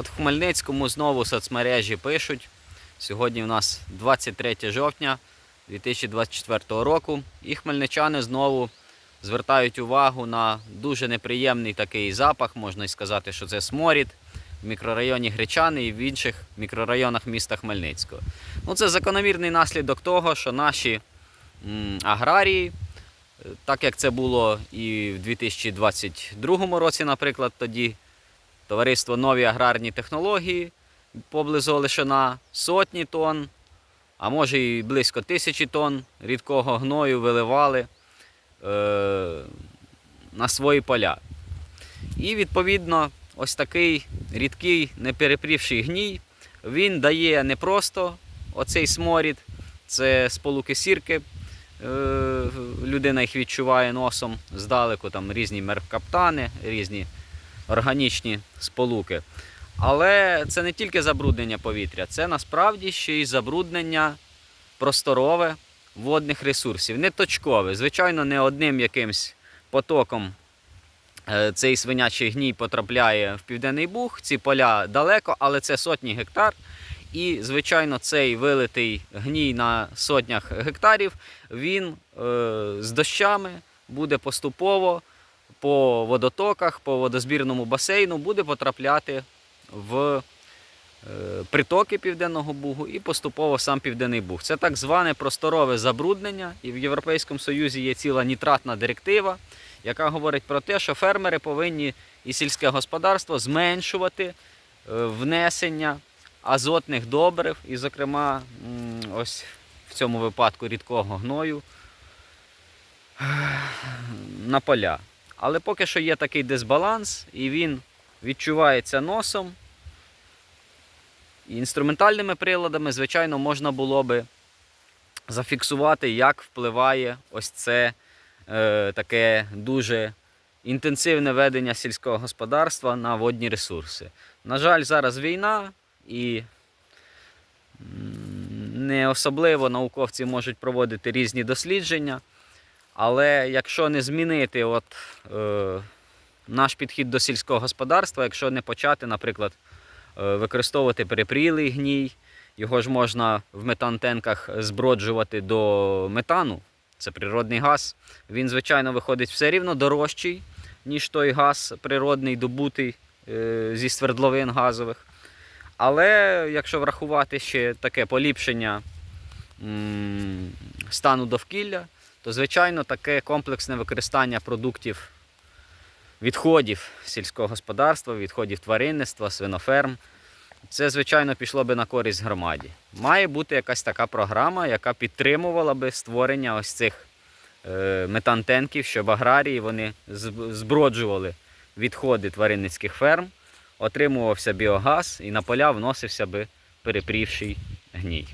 От в Хмельницькому знову соцмережі пишуть. Сьогодні у нас 23 жовтня 2024 року. І хмельничани знову звертають увагу на дуже неприємний такий запах, можна й сказати, що це сморід в мікрорайоні Гречани і в інших мікрорайонах міста Хмельницького. Ну, це закономірний наслідок того, що наші аграрії, так як це було і в 2022 році, наприклад, тоді товариство Нові аграрні технології поблизу Олешина сотні тонн, а може і близько тисячі тонн рідкого гною виливали е, на свої поля. І відповідно ось такий рідкий неперепрівший гній, він дає не просто оцей сморід, це сполуки сірки. е, Людина їх відчуває носом здалеку, там різні меркаптани, різні органічні сполуки. Але це не тільки забруднення повітря, це насправді ще й забруднення просторове водних ресурсів, не точкове. Звичайно, не одним якимсь потоком е, цей свинячий гній потрапляє в Південний Буг. Ці поля далеко, але це сотні гектар. І, звичайно, цей вилитий гній на сотнях гектарів, він е, з дощами буде поступово по водотоках, по водозбірному басейну буде потрапляти в е, притоки Південного Бугу і поступово в сам Південний Буг. Це так зване просторове забруднення, і в Європейському Союзі є ціла нітратна директива, яка говорить про те, що фермери повинні і сільське господарство зменшувати е, внесення азотних добрив, і, зокрема, ось в цьому випадку рідкого гною е, на поля. Але поки що є такий дисбаланс, і він відчувається носом. І інструментальними приладами, звичайно, можна було би зафіксувати, як впливає ось це е, таке дуже інтенсивне ведення сільського господарства на водні ресурси. На жаль, зараз війна і не особливо науковці можуть проводити різні дослідження. Але якщо не змінити от, е, наш підхід до сільського господарства, якщо не почати, наприклад, е, використовувати перепрілий гній, його ж можна в метантенках зброджувати до метану, це природний газ. Він, звичайно, виходить все рівно дорожчий, ніж той газ природний, добутий е, зі свердловин газових. Але якщо врахувати ще таке поліпшення стану довкілля, то, звичайно, таке комплексне використання продуктів відходів сільського господарства, відходів тваринництва, свиноферм. Це, звичайно, пішло би на користь громаді. Має бути якась така програма, яка підтримувала би створення ось цих е, метантенків, щоб аграрії вони зброджували відходи тваринницьких ферм, отримувався біогаз і на поля вносився би перепрівший гній.